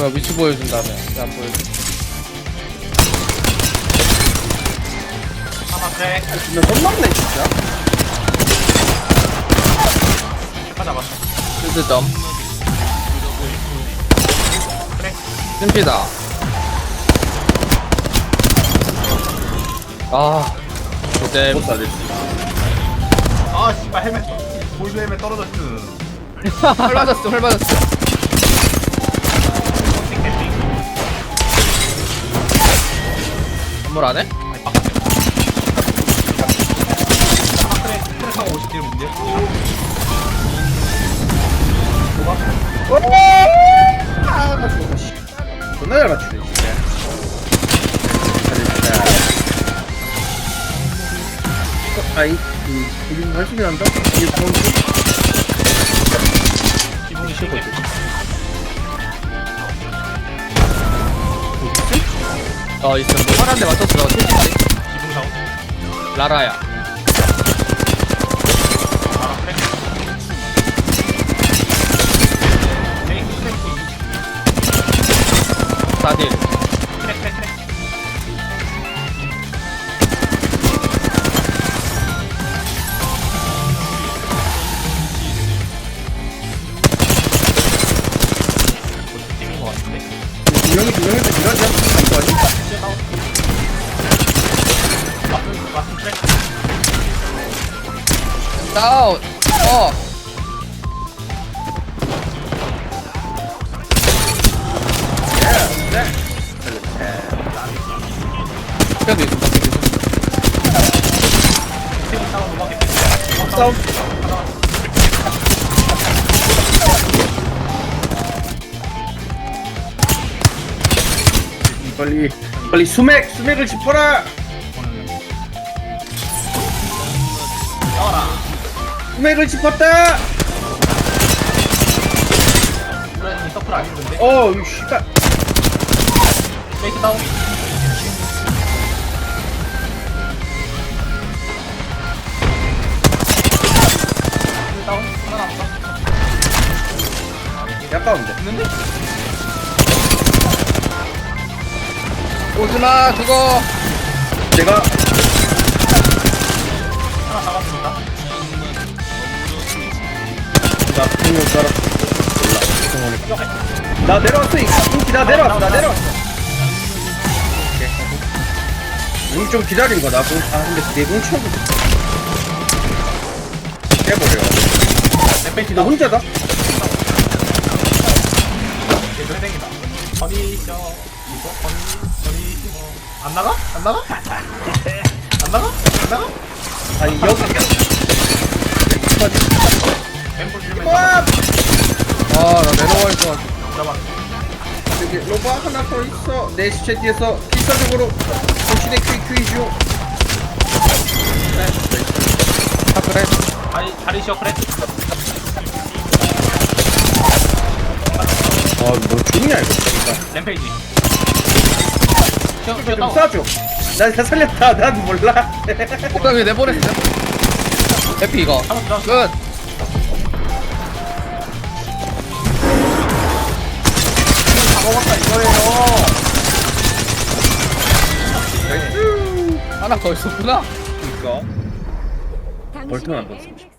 뭐야 위치 보여준다며. 왜안 보여줘. 하나 크랙 근데 못 막네 진짜. 슈퍼 잡았어. 실드점. 크랙 씀피다. 아 이제 못 사지. 아 씨발 헬멧 골드 헬멧 떨어졌어 헐 맞았어 헐 맞았어 건물 안에? 크랙하고 50딜 문제 아 맞고 씨 존나 잘 맞추네 진짜 아이 그 우리 할수이 난다 이게 보험 어 있어 뭐 파란 데 맞췄어 채찍 기분 샤워 라라야. 바로 크랙 메인 크랙 사딜. 것 같은데? 두 명이 두 명인데 이러지 다운 어. 그래도 싸움. 빨리 빨리 수맥 수맥을 짚어라. 수 맥을 짚었다. 브라이언이 서클 안 힘든데? 어 이 씨발. 메이크 다운. 힐 다운 하나 남았어 약가운데. 있는데? 오지마 죽어 내가 하나 잡았습니다 나 분명 따라 몰라 나 내려왔어 이 인기 나 내려왔어 나 내려왔어 용좀 기다린 거나 공, 아 근데 내공 쳐도 깨버려 너 혼자다? 댕기다 버니셔 이거 버니 버니셔 안 나가? 안 나가? 안 나가? 안 나가? 아니 여기 엠플 줄 면와 아나 내려와 있어 잡아 여기 로바 하나 더 있어 내 시체 뒤에서 필사적으로 당신의 퀴퀴이죠 아 그래 다리 다리 쉬어 그래 아 뭐 죽냐 이거 램페이지 쉬어 쉬어 좀 다운 쏴줘 나다 살렸다 난 몰라 옥상에 내보냈어 해피 이거 끝 다 먹었다 이거예요. 하나 더 있었구나. 이거 벌통 안 봤어